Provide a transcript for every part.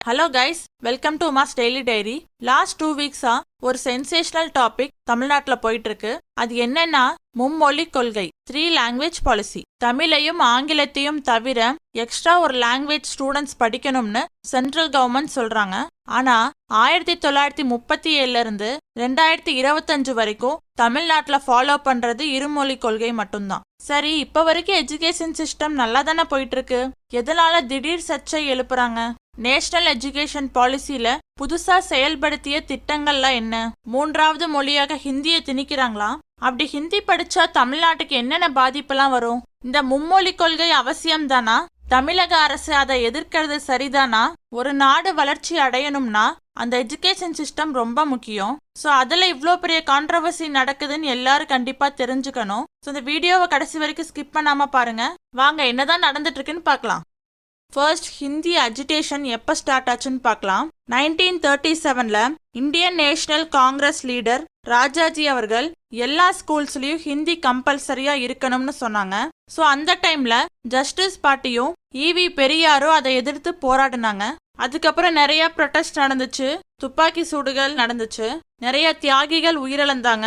Hello guys welcome to mass daily diary last two வீக்ஸா ஒரு sensational topic தமிழ்நாட்டில் போயிட்டு இருக்கு அது என்னன்னா மும்மொழி கொள்கை த்ரீ லாங்குவேஜ் பாலிசி தமிழையும் ஆங்கிலத்தையும் தவிர எக்ஸ்ட்ரா ஒரு லாங்குவேஜ் ஸ்டூடெண்ட்ஸ் படிக்கணும்னு சென்ட்ரல் கவர்மெண்ட் சொல்றாங்க. ஆனா ஆயிரத்தி தொள்ளாயிரத்தி முப்பத்தி ஏழுல இருந்து ரெண்டாயிரத்தி இருபத்தஞ்சு வரைக்கும் தமிழ்நாட்டில் ஃபாலோ பண்றது இருமொழி கொள்கை மட்டும்தான். சரி இப்ப வரைக்கும் எஜுகேஷன் சிஸ்டம் நல்லா தானே போயிட்டு இருக்கு எதனால திடீர் சர்ச்சை எழுப்புறாங்க? நேஷனல் எஜுகேஷன் பாலிசியில புதுசா செயல்படுத்திய திட்டங்கள்லாம் என்ன? மூன்றாவது மொழியாக ஹிந்தியை திணிக்கிறாங்களா? அப்படி ஹிந்தி படிச்சா தமிழ்நாட்டுக்கு என்னென்ன பாதிப்பெல்லாம் வரும்? இந்த மும்மொழி கொள்கை அவசியம் தானா தமிழக அரசு அதை எதிர்க்கிறது சரிதானா? ஒரு நாடு வளர்ச்சி அடையணும்னா அந்த எஜுகேஷன் சிஸ்டம் ரொம்ப முக்கியம். ஸோ அதில் இவ்வளோ பெரிய கான்ட்ரவர்சி நடக்குதுன்னு எல்லாரும் கண்டிப்பாக தெரிஞ்சுக்கணும். ஸோ இந்த வீடியோவை கடைசி வரைக்கும் ஸ்கிப் பண்ணாமல் பாருங்க. வாங்க என்னதான் நடந்துட்டு இருக்குன்னு பார்க்கலாம். ஃபர்ஸ்ட் ஹிந்தி அஜிடேஷன் எப்போ ஸ்டார்ட் ஆச்சுன்னு பார்க்கலாம். நைன்டீன் தேர்ட்டி செவனில் Indian National Congress leader Rajaji அவர்கள் எல்லா ஸ்கூல்ஸ்லயும் ஹிந்தி கம்பல்சரியா இருக்கணும்னு சொன்னாங்க. ஸோ அந்த டைம்ல ஜஸ்டிஸ் பார்ட்டியும் ஈவி பெரியாரும் அதை எதிர்த்து போராடினாங்க. அதுக்கப்புறம் நிறைய ப்ரொட்டஸ்ட் நடந்துச்சு. துப்பாக்கி சூடுகள் நடந்துச்சு. நிறைய தியாகிகள் உயிரிழந்தாங்க.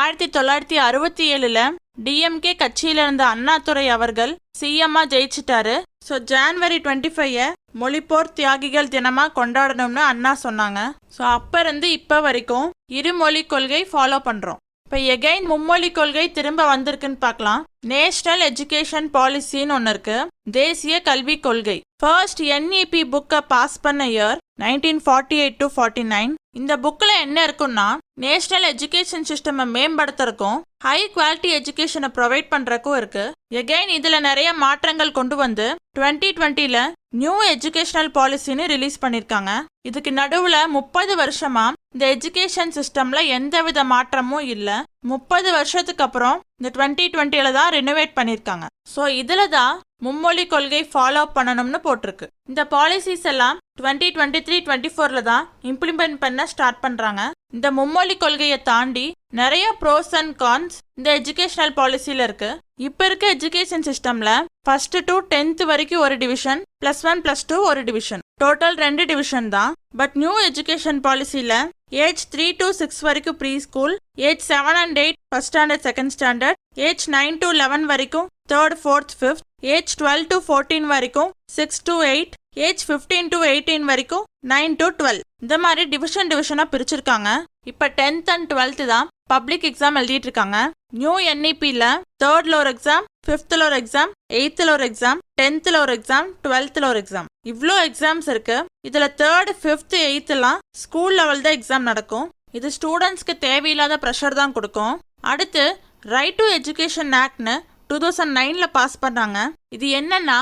ஆயிரத்தி தொள்ளாயிரத்தி அறுபத்தி ஏழுல டிஎம்கே கட்சியில இருந்த அண்ணாதுரை அவர்கள் சிஎம்மா ஜெயிச்சிட்டாரு. ஸோ ஜான்வரி டுவெண்ட்டி ஃபைவை மொழிப்போர் தியாகிகள் தினமாக கொண்டாடணும்னு அண்ணா சொன்னாங்க. ஸோ அப்போருந்து இருந்து வரைக்கும் இருமொழி கொள்கை ஃபாலோ பண்ணுறோம் இப்போ எகைன் மும்மொழி கொள்கை திரும்ப வந்திருக்குன்னு பார்க்கலாம். நேஷனல் எஜுகேஷன் பாலிசின்னு ஒன்று இருக்கு. தேசிய கல்விக் கொள்கை. ஃபர்ஸ்ட் என்இபி புக்கை பாஸ் பண்ண year nineteen forty eight to forty nine இந்த புக்கில் என்ன இருக்குன்னா நேஷனல் எஜுகேஷன் சிஸ்டமை மேம்படுத்துறதுக்கும் ஹை குவாலிட்டி எஜுகேஷனை ப்ரொவைட் பண்ணுறக்கும் இருக்கு. எகைன் இதில் நிறைய மாற்றங்கள் கொண்டு வந்து டுவெண்ட்டி டுவெண்ட்டியில் நியூ எஜுகேஷனல் பாலிசின்னு ரிலீஸ் பண்ணியிருக்காங்க இதுக்கு நடுவில் முப்பது வருஷமா இந்த எஜுகேஷன் சிஸ்டம்ல எந்தவித மாற்றமும் இல்லை. முப்பது வருஷத்துக்கு அப்புறம் இந்த டுவெண்ட்டி டுவெண்ட்டியில் தான் ரினோவேட் பண்ணியிருக்காங்க ஸோ இதில் தான் மும்மொழி கொள்கை ஃபாலோ பண்ணணும்னு போட்டிருக்கு. இந்த பாலிசிஸ் எல்லாம் டுவெண்ட்டி டுவெண்ட்டி த்ரீ டுவெண்ட்டி ஃபோரில் தான் இம்ப்ளிமெண்ட் பண்ண ஸ்டார்ட் பண்ணுறாங்க இந்த மும்மொழி கொள்கையை தாண்டி நிறைய ப்ரோஸ் அண்ட் கான்ஸ் இந்த எஜுகேஷனல் பாலிசியில் இருக்குது இப்போ இருக்க எஜுகேஷன் சிஸ்டமில் ஃபர்ஸ்ட் டு டென்த் வரைக்கும் ஒரு division plus one plus two ஒரு டிவிஷன் டோட்டல் ரெண்டு டிவிஷன் தான். பட் நியூ எஜுகேஷன் பாலிசியில் ஏஜ் த்ரீ டு சிக்ஸ் வரைக்கும் pre school age seven and eight first standard second standard age nine to eleven வரைக்கும் third fourth fifth age twelve to fourteen வரைக்கும் six to eight age fifteen to eighteen வரைக்கும் nine to twelve இந்த மாதிரி division டிவிஷனாக பிரிச்சிருக்காங்க. இப்போ tenth and twelfth தான் public exam எழுதிட்டு இருக்காங்க. நியூ என்இபியில் தேர்ட்ல ஒரு எக்ஸாம் ஃபிஃப்த்தில் ஒரு எக்ஸாம் எயித்தில் ஒரு எக்ஸாம் டென்த்தில் ஒரு எக்ஸாம் டுவெல்த்தில் ஒரு எக்ஸாம் இவ்வளோ எக்ஸாம்ஸ் இருக்கு. இதில் தேர்ட் ஃபிஃப்த் எயித்துலாம் ஸ்கூல் லெவல் தான் எக்ஸாம் நடக்கும். இது ஸ்டூடெண்ட்ஸ்க்கு தேவையில்லாத ப்ரெஷர் தான் கொடுக்கும். அடுத்து ரைட் டு எஜுகேஷன் ஆக்ட்னு டூ தௌசண்ட் நைனில் பாஸ் பண்ணாங்க. இது என்னன்னா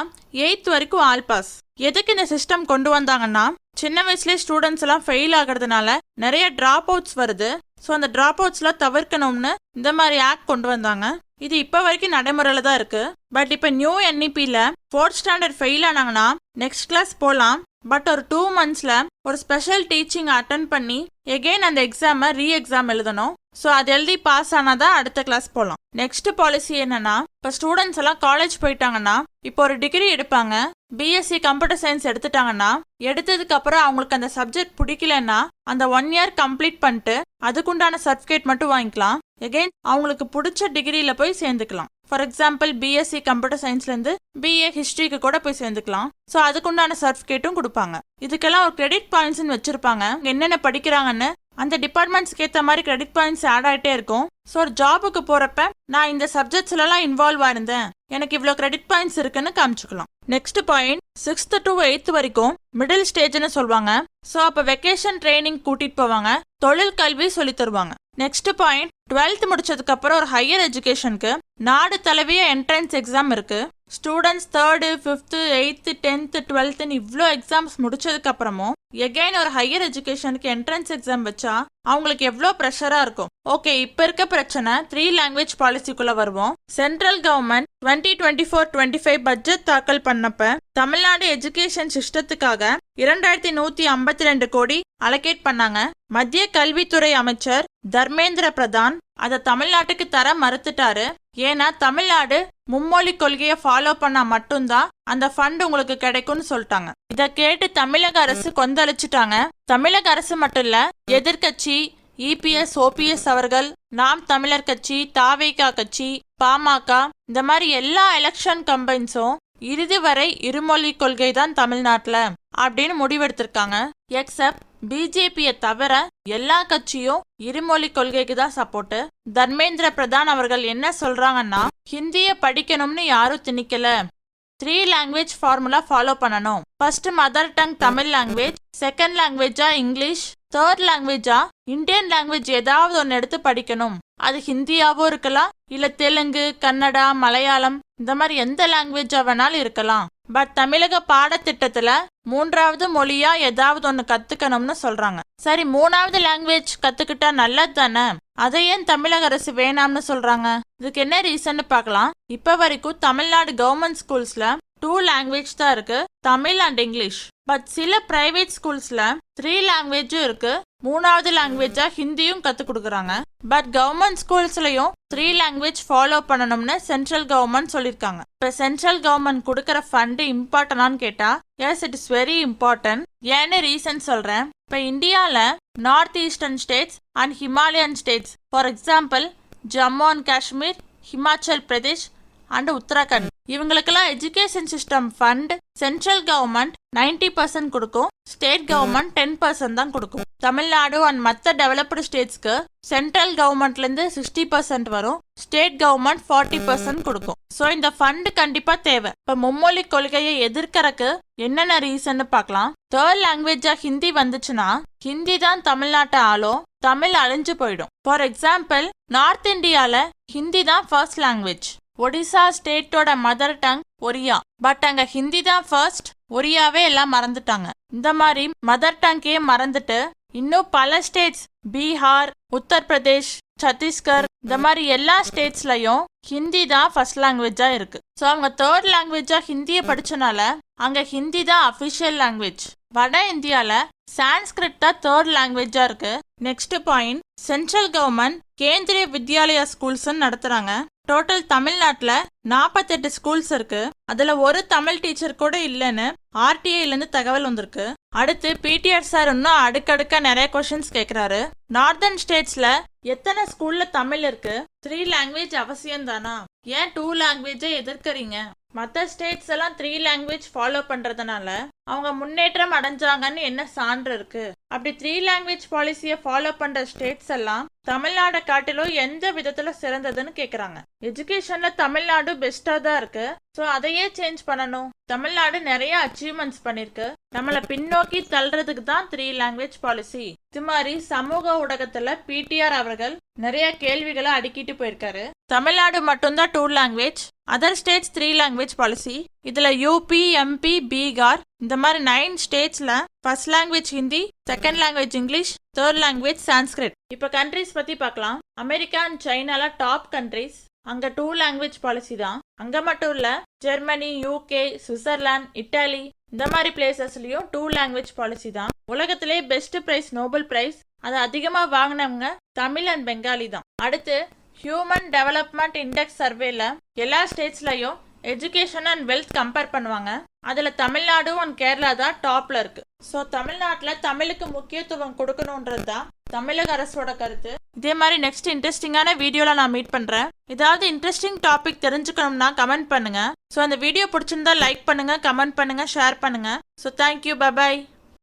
எயித் வரைக்கும் ஆல் பாஸ் எதுக்கு இந்த சிஸ்டம் கொண்டு வந்தாங்கன்னா சின்ன வயசுலேயே ஸ்டூடெண்ட்ஸ் எல்லாம் ஃபெயில் ஆகிறதுனால நிறைய ட்ராப் அவுட்ஸ் வருது. ஸோ அந்த ட்ராப் அவுட்ஸ்லாம் தவிர்க்கணும்னு இந்த மாதிரி ஆக்ட் கொண்டு வந்தாங்க. இது இப்போ வரைக்கும் நடைமுறையில் தான் இருக்கு. பட் இப்போ நியூ என்இபியில் ஃபோர்த் ஸ்டாண்டர்ட் ஃபெயில் ஆனாங்கன்னா நெக்ஸ்ட் கிளாஸ் போகலாம் பட் ஒரு டூ மந்த்ஸில் ஒரு ஸ்பெஷல் டீச்சிங் அட்டன் பண்ணி எகெயின் அந்த எக்ஸாமை ரீ எக்ஸாம் எழுதணும். ஸோ அது எழுதி பாஸ் ஆனால் தான் அடுத்த கிளாஸ் போகலாம் நெக்ஸ்ட் பாலிசி என்னன்னா இப்போ ஸ்டூடெண்ட்ஸ் எல்லாம் காலேஜ் போயிட்டாங்கன்னா இப்போ ஒரு டிகிரி எடுப்பாங்க பிஎஸ்சி கம்ப்யூட்டர் சயின்ஸ் எடுத்துட்டாங்கன்னா எடுத்ததுக்கு அப்புறம் அவங்களுக்கு அந்த சப்ஜெக்ட் பிடிக்கலன்னா அந்த ஒன் இயர் கம்ப்ளீட் பண்ணிட்டு அதுக்குண்டான சர்டிஃபிகேட் மட்டும் வாங்கிக்கலாம். எகெயின் அவங்களுக்கு பிடிச்ச டிகிரியில் போய் சேர்ந்துக்கலாம். ஃபார் எக்ஸாம்பிள் பிஎஸ்சி கம்ப்யூட்டர் சயின்ஸ்லேருந்து பிஏ ஹிஸ்ட்ரிக்கு கூட போய் சேர்ந்துக்கலாம். ஸோ அதுக்குண்டான சர்டிஃபிகேட்டும் கொடுப்பாங்க. இதுக்கெல்லாம் ஒரு கிரெடிட் பாயிண்ட்ஸ்னு வச்சிருப்பாங்க. என்னென்ன படிக்கிறாங்கன்னு அந்த டிபார்ட்மெண்ட்ஸ்க்கு ஏற்ற மாதிரி கிரெடிட் பாயிண்ட்ஸ் ஆட் ஆகிட்டே இருக்கும். ஸோ ஒரு ஜாபுக்கு போகிறப்ப நான் இந்த சப்ஜெக்ட்ஸ்லலாம் இன்வால்வ் ஆயிருந்தேன். எனக்கு இவ்வளோ கிரெடிட் பாயிண்ட்ஸ் இருக்குன்னு காமிச்சுக்கலாம். Next point sixth to eighth வரைக்கும் மிடில் ஸ்டேஜ்னு சொல்லுவாங்க ஸோ அப்போ வெக்கேஷன் ட்ரைனிங் கூட்டிட்டு போவாங்க. தொழில் கல்வி சொல்லி தருவாங்க. நெக்ஸ்ட் பாயிண்ட் டுவெல்த் முடிச்சதுக்கு அப்புறம் ஒரு ஹையர் எஜுகேஷனுக்கு நாடு தழுவிய என்ட்ரன்ஸ் எக்ஸாம் இருக்கு. Students third fifth eighth tenth டுவெல்த்துன்னு இவ்வளோ எக்ஸாம்ஸ் முடிச்சதுக்கு அப்புறமும் எகைன் ஒரு ஹையர் எஜுகேஷனுக்கு என்ட்ரன்ஸ் எக்ஸாம் வச்சா அவங்களுக்கு எவ்வளோ ப்ரெஷராக இருக்கும்? ஓகே இப்போ இருக்க பிரச்சனை த்ரீ லாங்குவேஜ் பாலிசிக்குள்ளே வருவோம். Central government twenty twenty four twenty five budget தாக்கல் பண்ணப்ப தமிழ்நாடு எஜுகேஷன் சிஸ்டத்துக்காக இரண்டாயிரத்தி நூற்றி ஐம்பத்தி ரெண்டு கோடி அலோகேட் பண்ணாங்க. மத்திய கல்வித்துறை அமைச்சர் தர்மேந்திர பிரதான் அதை தமிழ்நாட்டுக்கு தர மறுத்துட்டாரு. ஏன்னா தமிழ்நாடு மும்மொழி கொள்கையை ஃபாலோ பண்ணா மட்டும்தான் அந்த ஃபண்ட் உங்களுக்கு கிடைக்கும்னு சொல்லிட்டாங்க. இத கேட்டு தமிழக அரசு கொந்தளிச்சிட்டாங்க. தமிழக அரசு மட்டும் இல்ல எதிர்க்கட்சி இபிஎஸ் ஓபிஎஸ் அவர்கள் நாம் தமிழர் கட்சி தாவேகா கட்சி பாமக இந்த மாதிரி எல்லா எலெக்ஷன் கம்பைன்ஸும் இறுதி வரை இருமொழி கொள்கை தான் தமிழ்நாட்டுல. அப்படின்னு முடிவெடுத்திருக்காங்க. எக்ஸப்ட் பிஜேபியை தவிர எல்லா கட்சியும் இருமொழி கொள்கைக்கு தான் சப்போர்ட் தர்மேந்திர பிரதான் அவர்கள் என்ன சொல்றாங்கன்னா ஹிந்திய படிக்கணும்னு யாரும் திணிக்கல. த்ரீ லாங்குவேஜ் ஃபார்முலா ஃபாலோ பண்ணணும். First mother tongue Tamil language second லாங்குவேஜா English third லாங்குவேஜா இந்தியன் லாங்குவேஜ் ஏதாவது ஒன்று எடுத்து படிக்கணும். அது ஹிந்தியாவும் இருக்கலாம் இல்ல தெலுங்கு கன்னடா மலையாளம் இந்த மாதிரி எந்த லாங்குவேஜா வேணாலும் இருக்கலாம். பட் தமிழக பாடத்திட்டத்தில் மூன்றாவது மொழியா ஏதாவது ஒன்று கத்துக்கணும்னு சொல்றாங்க. சரி மூணாவது லாங்குவேஜ் கத்துக்கிட்டா நல்லது தானே? அதை ஏன் தமிழக அரசு வேணாம்னு சொல்றாங்க? இதுக்கு என்ன ரீசன் பார்க்கலாம். இப்ப வரைக்கும் தமிழ்நாடு கவர்மெண்ட் ஸ்கூல்ஸ்ல டூ லாங்குவேஜ் தான் இருக்கு தமிழ் அண்ட் இங்கிலீஷ். பட் சில பிரைவேட் ஸ்கூல்ஸ்ல த்ரீ லாங்குவேஜும் இருக்கு மூணாவது லாங்குவேஜா ஹிந்தியும் கற்றுக் கொடுக்குறாங்க. பட் கவர்மெண்ட் ஸ்கூல்ஸ்லயும் த்ரீ லாங்குவேஜ் ஃபாலோ பண்ணணும்னு சென்ட்ரல் கவர்மெண்ட் சொல்லியிருக்காங்க இப்போ சென்ட்ரல் கவர்மெண்ட் கொடுக்குற ஃபண்டு இம்பார்ட்டனான்னு கேட்டால் yes it is very important ஏன்னு ரீசன் சொல்கிறேன் இப்போ இந்தியாவில் north eastern states and Himalayan states for example Jammu and Kashmir Himachal Pradesh and Uttarakhand. இவங்களுக்கெல்லாம் education system fund central government 90% percent கொடுக்கும் ஸ்டேட் கவர்மெண்ட் டென் பர்சன்ட் தான் கொடுக்கும். Tamil Nadu and மற்ற developed ஸ்டேட்ஸ்க்கு சென்ட்ரல் கவர்மெண்ட்லேருந்து சிக்ஸ்டி பர்சன்ட் வரும் ஸ்டேட் கவர்மெண்ட் ஃபார்ட்டி பர்சன்ட் கொடுக்கும். So இந்த ஃபண்ட் கண்டிப்பா தேவை. இப்போ மும்மொழி கொள்கையை எதிர்க்கறக்கு என்னென்ன ரீசன்னு பார்க்கலாம். தேர்ட் லாங்குவேஜா ஹிந்தி வந்துச்சுன்னா ஹிந்தி தான் தமிழ்நாட்டை ஆளும் தமிழ் அழிஞ்சு போயிடும். ஃபார் எக்ஸாம்பிள் நார்த் இந்தியால ஹிந்தி தான் ஃபர்ஸ்ட் லாங்குவேஜ் ஒடிசா ஸ்டேட்டோட மதர் டங் ஒரியா. பட் அங்க ஹிந்தி தான் ஃபர்ஸ்ட் ஒரியாவே எல்லாம் மறந்துட்டாங்க. இந்த மாதிரி மதர் டங்கே மறந்துட்டு இன்னும் பல ஸ்டேட்ஸ் பீகார் உத்தரப்பிரதேஷ் சத்தீஸ்கர் இந்த மாதிரி எல்லா ஸ்டேட்ஸ்லயும் ஹிந்தி தான் ஃபர்ஸ்ட் லாங்குவேஜா இருக்கு. ஸோ அவங்க தேர்ட் லாங்குவேஜா ஹிந்தியை படிச்சனால அங்க ஹிந்தி தான் அஃபிஷியல் லாங்குவேஜ் வட இந்தியால சான்ஸ்கிரிட் தான் தேர்ட் லாங்குவேஜா இருக்கு. Next point central government Kendriya Vidyalaya schools நடத்துறாங்க. டோட்டல் தமிழ்நாட்டில் நாற்பத்தெட்டு ஸ்கூல்ஸ் இருக்கு. அதுல ஒரு தமிழ் டீச்சர் கூட இல்லைன்னு ஆர்டிஐல இருந்து தகவல் வந்திருக்கு. அடுத்து பிடிஆர் சார் இன்னும் அடுக்கடுக்க நிறைய கொஸ்டின்ஸ் கேக்குறாரு. நார்தர்ன் ஸ்டேட்ஸ்ல எத்தனை ஸ்கூல்ல தமிழ் இருக்கு? த்ரீ லாங்குவேஜ் அவசியம் தானா ஏன் டூ லாங்குவேஜை எதிர்க்கறீங்க? மற்ற ஸ்டேட்ஸ் எல்லாம் த்ரீ லாங்குவேஜ் ஃபாலோ பண்றதுனால அவங்க முன்னேற்றம் அடைஞ்சாங்கன்னு என்ன சான்று இருக்கு? அப்படி த்ரீ லாங்குவேஜ் பாலிசியை ஃபாலோ பண்ற ஸ்டேட்ஸ் எல்லாம் தமிழ்நாடை காட்டிலும் எந்த விதத்துல சிறந்ததுன்னு கேக்குறாங்க. எஜுகேஷன்ல தமிழ்நாடு பெஸ்டா தான் இருக்கு. ஸோ அதையே சேஞ்ச் பண்ணணும். தமிழ்நாடு நிறைய அச்சீவ்மெண்ட்ஸ் பண்ணிருக்கு. நம்மளை பின்னோக்கி தள்ளுறதுக்கு தான் த்ரீ லாங்குவேஜ் பாலிசி இது மாதிரி சமூக ஊடகத்துல பிடிஆர் அவர்கள் நிறைய கேள்விகளை அடுக்கிட்டு போயிருக்காரு. தமிழ்நாடு மட்டும்தான் two language other states three language policy இதுல யூபி எம்பி பீகார் இந்த மாதிரி nine ஸ்டேட்ஸ்ல first language Hindi second language English third language Sanskrit இப்போ கண்ட்ரிஸ் பத்தி பார்க்கலாம். அமெரிக்கா அண்ட் சைனால டாப் கண்ட்ரிஸ் அங்கே டூ லாங்குவேஜ் பாலிசி தான். அங்கே மட்டும் இல்லை ஜெர்மனி யூகே சுவிட்சர்லாந்து இட்டாலி இந்த மாதிரி பிளேசஸ்லயும் டூ லாங்குவேஜ் பாலிசி தான். உலகத்திலே பெஸ்ட் பிரைஸ் நோபல் பிரைஸ் அது அதிகமாக வாங்கினவங்க தமிழ் அண்ட் பெங்காலி தான். அடுத்து ஹியூமன் டெவலப்மெண்ட் இண்டெக்ஸ் சர்வேல எல்லா ஸ்டேட்ஸ்லையும் எஜுகேஷன் அண்ட் வெல்த் கம்பேர் பண்ணுவாங்க. அதில் தமிழ்நாடு அண்ட் கேரளா தான் டாப்பில் இருக்கு. ஸோ தமிழ்நாட்டில் தமிழுக்கு முக்கியத்துவம் கொடுக்கணுன்றது தான் தமிழக அரசோட கருத்து. இதே மாதிரி நெக்ஸ்ட் இன்ட்ரெஸ்டிங்கான வீடியோவில் நான் மீட் பண்ணுறேன் ஏதாவது இன்ட்ரெஸ்டிங் டாபிக் தெரிஞ்சுக்கணும்னா கமெண்ட் பண்ணுங்கள் ஸோ அந்த வீடியோ பிடிச்சிருந்தா லைக் பண்ணுங்கள் கமெண்ட் பண்ணுங்க ஷேர் பண்ணுங்கள் so thank you bye bye